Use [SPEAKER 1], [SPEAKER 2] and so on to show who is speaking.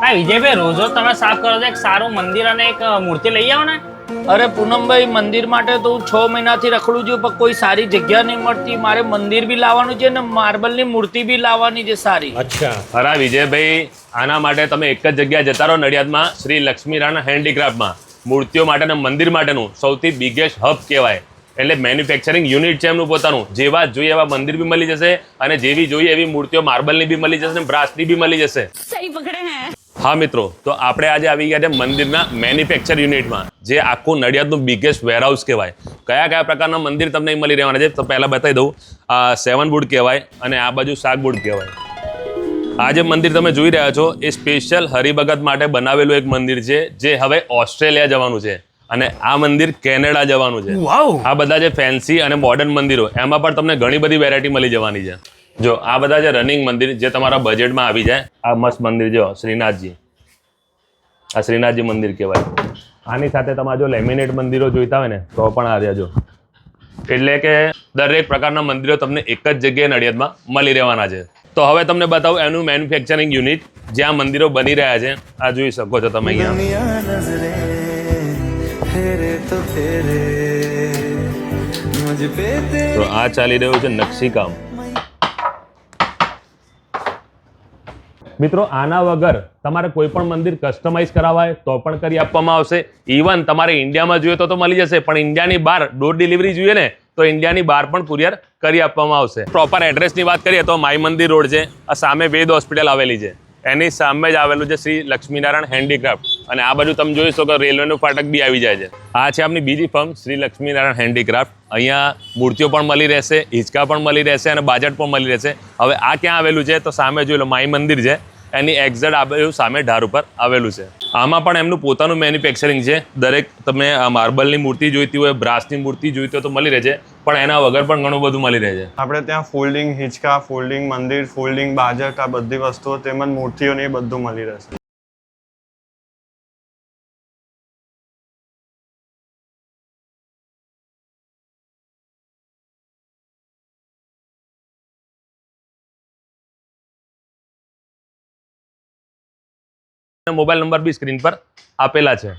[SPEAKER 1] ના વિજયભાઈ રોજો તમે સાફ કરો એક સારું મંદિર અને એક મૂર્તિ લઈ આવો ને.
[SPEAKER 2] અરે પૂનમભાઈ મંદિર માટે તો હું છ મહિનાથી રખડું છું પણ કોઈ સારી જગ્યા નહીં મળતી. મારે મંદિર બી લાવવાનું છે ને માર્બલની મૂર્તિ બી લાવવાની છે સારી.
[SPEAKER 3] અચ્છા.
[SPEAKER 4] ખરા વિજયભાઈ આના માટે તમે એક જ જગ્યા જતા રહો નડિયાદમાં શ્રી લક્ષ્મીનારાયણ હેન્ડીક્રાફ્ટમાં મૂર્તિઓ માટે અને મંદિર માટેનું સૌથી બિગેસ્ટ હબ કહેવાય. એટલે મેન્યુફેક્ચરિંગ યુનિટ છે એમનું પોતાનું. જેવા જોઈએ એવા મંદિર બી મળી જશે અને જેવી જોઈએ એવી મૂર્તિઓ માર્બલની બી મળી જશે અને બ્રાસની બી મળી જશે.
[SPEAKER 5] સહી પકડે હે.
[SPEAKER 4] હા મિત્રો. તો આપણે આજે આવી ગયા છે મંદિરના મેન્યુફેક્ચર યુનિટમાં જે આખું નડિયાદનું બિગેસ્ટ વેરહાઉસ કહેવાય. કયા કયા પ્રકારના મંદિર તમને મળી રહેવાના છે? તો પહેલાં બતાવી દઉં. આ સેવન બુડ કહેવાય અને આ બાજુ શાક બુડ કહેવાય. આ જે મંદિર તમે જોઈ રહ્યા છો એ સ્પેશિયલ હરિભગત માટે બનાવેલું એક મંદિર છે જે હવે ઓસ્ટ્રેલિયા જવાનું છે. અને આ મંદિર કેનેડા જવાનું છે. આ બધા જે ફેન્સી અને મોડર્ન મંદિરો એમાં પણ તમને ઘણી બધી વેરાયટી મળી જવાની છે. જો આ બધા જે રનિંગ મંદિર જે તમારા બજેટમાં આવી જાય આ મસ્ત મંદિર જો શ્રીનાથજી. આ શ્રીનાથજી મંદિર કહેવાય. આની સાથે તમારે જો લેમિનેટ મંદિરો જોઈતા હોય ને તો પણ આ રહ્યા એટલે કે દરેક પ્રકારના મંદિરો તમને એક જ જગ્યાએ નડિયાદમાં મળી રહેવાના છે. તો હવે તમને બતાવું એનું મેન્યુફેક્ચરિંગ યુનિટ જ્યાં મંદિરો બની રહ્યા છે. આ જોઈ શકો છો તમે અહીંયા. તો આ ચાલી રહ્યું છે નકશીકામ. મિત્રો, આના વગર તમારે કોઈ પણ મંદિર કસ્ટમાઇઝ કરાવાય તો પણ કરી આપવામાં આવશે. ઇવન તમારે ઇન્ડિયામાં જોઈએ તો તો મળી જશે, પણ ઇન્ડિયાની બહાર ડોર ડિલિવરી જોઈએ ને, તો ઇન્ડિયાની બહાર પણ કુરિયર કરી આપવામાં આવશે. પ્રોપર એડ્રેસની વાત કરીએ તો માઈ મંદિર રોડ છે, આ સામે વેદ હોસ્પિટલ આવેલી છે. એની સામે જ આવેલું છે શ્રી લક્ષ્મીનારાયણ હેન્ડીક્રાફ્ટ અને આ બાજુ તમે જોઈ શકો રેલવેનું ફાટક બી આવી જાય છે. આ છે આપની બીજી ફર્મ શ્રી લક્ષ્મીનારાયણ હેન્ડીક્રાફ્ટ અહીંયા મૂર્તિઓ પણ મળી રહેશે, હિંચકા પણ મળી રહેશે અને બાજટ પણ મળી રહેશે. હવે આ ક્યાં આવેલું છે? તો સામે જોઈ લો, માઈ મંદિર છે. એની એક્ઝેક્ટ આવેલું સામે ઢાર ઉપર આવેલું છે. આમાં પણ એમનું પોતાનું મેન્યુફેક્ચરિંગ છે. દરેક તમે માર્બલની મૂર્તિ જોઈતી હોય, બ્રાસની મૂર્તિ જોઈતી હોય તો મળી રહે છે પણ એના વગર પણ ઘણું બધું મળી રહે છે
[SPEAKER 6] આપણે ત્યાં ફોલ્ડિંગ, હિંચકા, ફોલ્ડિંગ મંદિર, ફોલ્ડિંગ બાજટ આ બધી વસ્તુઓ તેમજ મૂર્તિઓને એ બધું મળી રહેશે.
[SPEAKER 4] મોબાઈલ નંબર બી સ્ક્રીન પર આપેલા છે.